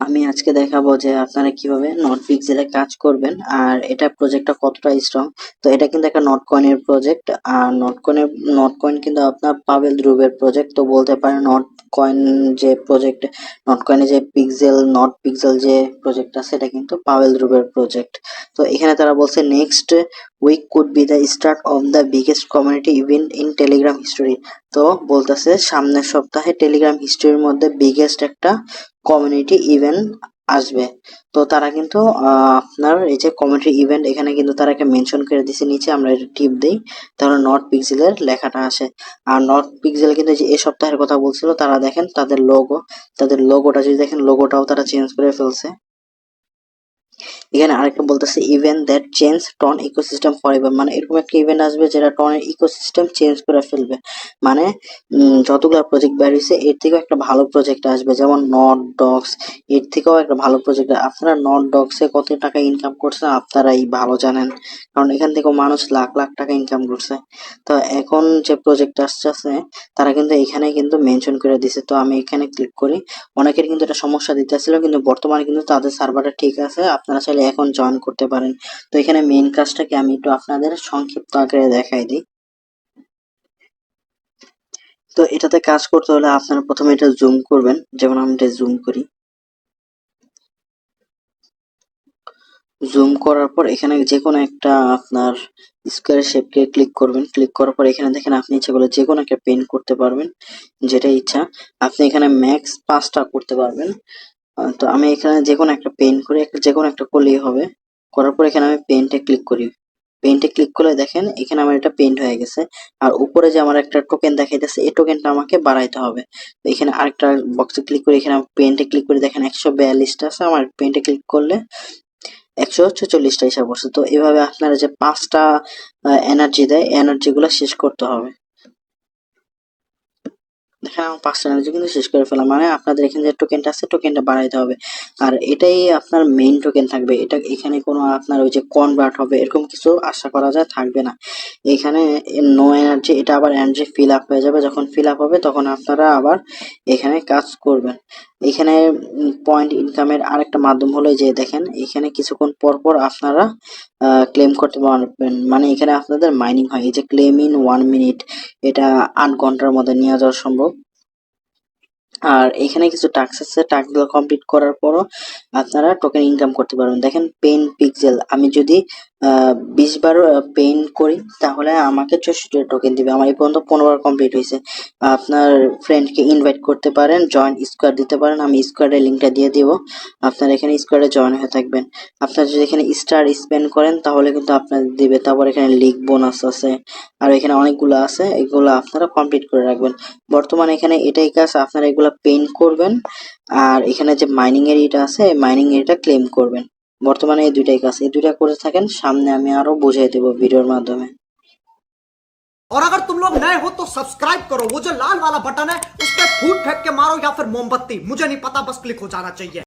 আমি আজকে দেখাবো যে আপনারা কীভাবে নট পিক্সেলে কাজ করবেন আর এটা প্রজেক্টটা কতটা স্ট্রং তো এটা কিন্তু একটা নট কয়েনের প্রজেক্ট আর নট কয়েনের নট কয়েন কিন্তু আপনার পাবেল ধ্রুবের প্রজেক্ট তো বলতে পারেন নট কয়েন যে প্রজেক্ট নট কয়েনে যে পিক্সেল নট পিক্সেল যে প্রজেক্ট আছে, এটা কিন্তু পাবেল ধ্রুবের প্রজেক্ট তো এখানে তারা বলছে next week could be the start of the biggest community event in Telegram history তো বলতেছে, সামনের সপ্তাহে টেলিগ্রাম হিস্টোরির মধ্যে বিগেস্ট একটা কমিউনিটি ইভেন্ট আসবে। তো তারা কিন্তু আপনার এই যে কমিউনিটি ইভেন্ট এখানে কিন্তু তারা একটা মেনশন করে দিছে, নিচে আমরা এটা টিপ দিই, তাহলে নট পিক্সেলের লেখাটা আসে। আর নর্থ পিক্সেল কিন্তু যে এই সপ্তাহের কথা বলছিল, তারা দেখেন তাদের লোগো তাদের লোগোটা যদি দেখেন লোগোটাও তারা চেঞ্জ করে ফেলছে। এখানে আরেকটা বলতেছে event that change TON ecosystem for মানে এরকম একটা ইভেন্ট আসবে যেটা টনের ইকোসিস্টেম চেঞ্জ করে ফেলবে। মানে যতগুলো প্রজেক্ট বেরিয়েছে, এর থেকেও একটা ভালো প্রজেক্ট আসবে। যেমন নট ডগস এর থেকেও একটা ভালো প্রজেক্ট আপনারা নট ডগসে কত টাকা ইনকাম করছেন, আপনারাই ভালো জানেন। কারণ এখান থেকেও মানুষ লাখ লাখ টাকা ইনকাম করছে। তো এখন যে প্রজেক্ট আসছে তারা কিন্তু এখানে কিন্তু মেনশন করে দিছে। তো আমি এখানে ক্লিক করি। অনেকের কিন্তু এটা সমস্যা দিতেছিল, কিন্তু বর্তমানে কিন্তু তাদের সার্ভারটা ঠিক আছে। আপনারা চাইলে এখন জয়েন করতে পারেন। তো এখানে মেইন কাজটাকে আমি একটু আপনাদের সংক্ষিপ্ত আকারে দেখাই দিই। তো এটাতে কাজ করতে হলে আপনারা প্রথমে এটা জুম করবেন, যেমন আমি এটা জুম করি। জুম করার পর এখানে যে কোনো একটা আপনার স্কোয়ার শেপকে ক্লিক করবেন। ক্লিক করার পর এখানে দেখেন আপনি ইচ্ছা করলে যে কোনো একটা পেন করতে পারবেন যেটা ইচ্ছা। আপনি এখানে ম্যাক্স পাঁচটা করতে পারবেন। আহ, তো আমি এখানে যে কোনো একটা পেন করে একটা- যে কোনো একটা করলেই হবে। করার পর এখানে আমি পেন্টে ক্লিক করি। পেন্টে ক্লিক করলে দেখেন এখানে আমার এটা পেন্ট হয়ে গেছে। আর উপরে যে আমার একটা টোকেন দেখাইতেছে এই টোকেনটা আমাকে বাড়াইতে হবে। তো এখানে আরেকটা বক্সে ক্লিক করে এখানে পেন্টে ক্লিক করে দেখেন একশো বিয়াল্লিশটা আছে। আমার পেন্টে ক্লিক করলে একশো ছেচল্লিশটা হিসাব করছে। তো এভাবে আপনারা যে পাঁচটা এনার্জি দেয় এনার্জি গুলো শেষ করতে হবে। আমার পাঁচটা এনার্জি কিন্তু শেষ করে ফেলাম মানে আপনাদের এখানে যে টোকেনটা আছে টোকেনটা বাড়াইতে হবে। আর এটাই আপনার মেইন টোকেন থাকবে। এটা এখানে কোনো আপনার ওই যে কনভার্ট হবে, এরকম কিছু আশা করা যায় থাকবে না। এখানে নো এনার্জি এটা আবার এনার্জি ফিল আপ হয়ে যাবে। যখন ফিল আপ হবে, তখন আপনারা আবার এখানে কাজ করবেন। এখানে পয়েন্ট ইনকামের আরেকটা মাধ্যম হলো যে দেখেন, এখানে কিছুক্ষণ পর পর আপনারা ক্লেম করতে পারবেন। মানে এখানে আপনাদের মাইনিং হয়। এই যে ক্লেম ইন ওয়ান মিনিট এটা আট ঘণ্টার মধ্যে নিয়ে যাওয়া সম্ভব। আর এখানে কিছু টাক্স আছে টাস্কগুলো কমপ্লিট করার পরও আপনারা টোকেন ইনকাম করতে পারবেন। দেখেন পেন পিক্সেল আমি যদি বিশ বার পেন করি, তাহলে আমাকে চৌষট্টি টোকেন দিবে। আমার এই পর্যন্ত পনেরো বার কমপ্লিট হয়েছে। আপনার ফ্রেন্ডকে ইনভাইট করতে পারেন জয়েন স্কোয়াড দিতে পারেন, আমি স্কোয়াডের লিঙ্কটা দিয়ে দিব। আপনার এখানে স্কোয়াডে জয়েন হয়ে থাকবেন। আপনারা যদি এখানে স্টার স্পেন্ড করেন, তাহলে কিন্তু আপনার দিবে। তারপর এখানে লিগ বোনাস আছে। আর এখানে অনেকগুলো আছে, এগুলো আপনারা কমপ্লিট করে রাখবেন। বর্তমানে এখানে এটাই কাজ, আপনারা এগুলা পেন করবেন, আর এখানে যে মাইনিং এরিয়াটা আছে মাইনিং এরিয়াটা ক্লেম করবেন। বর্তমানে এই দুইটাই কাজ এই দুইটা করে থাকেন সামনে আমি আরো বুঝিয়ে দেবো ভিডিওর মাধ্যমে और अगर तुम लोग नए हो तो सब्सक्राइब करो वो जो लाल वाला बटन है उस पर फूट फेंक के मारो या फिर मोमबत्ती मुझे नहीं पता बस क्लिक हो जाना चाहिए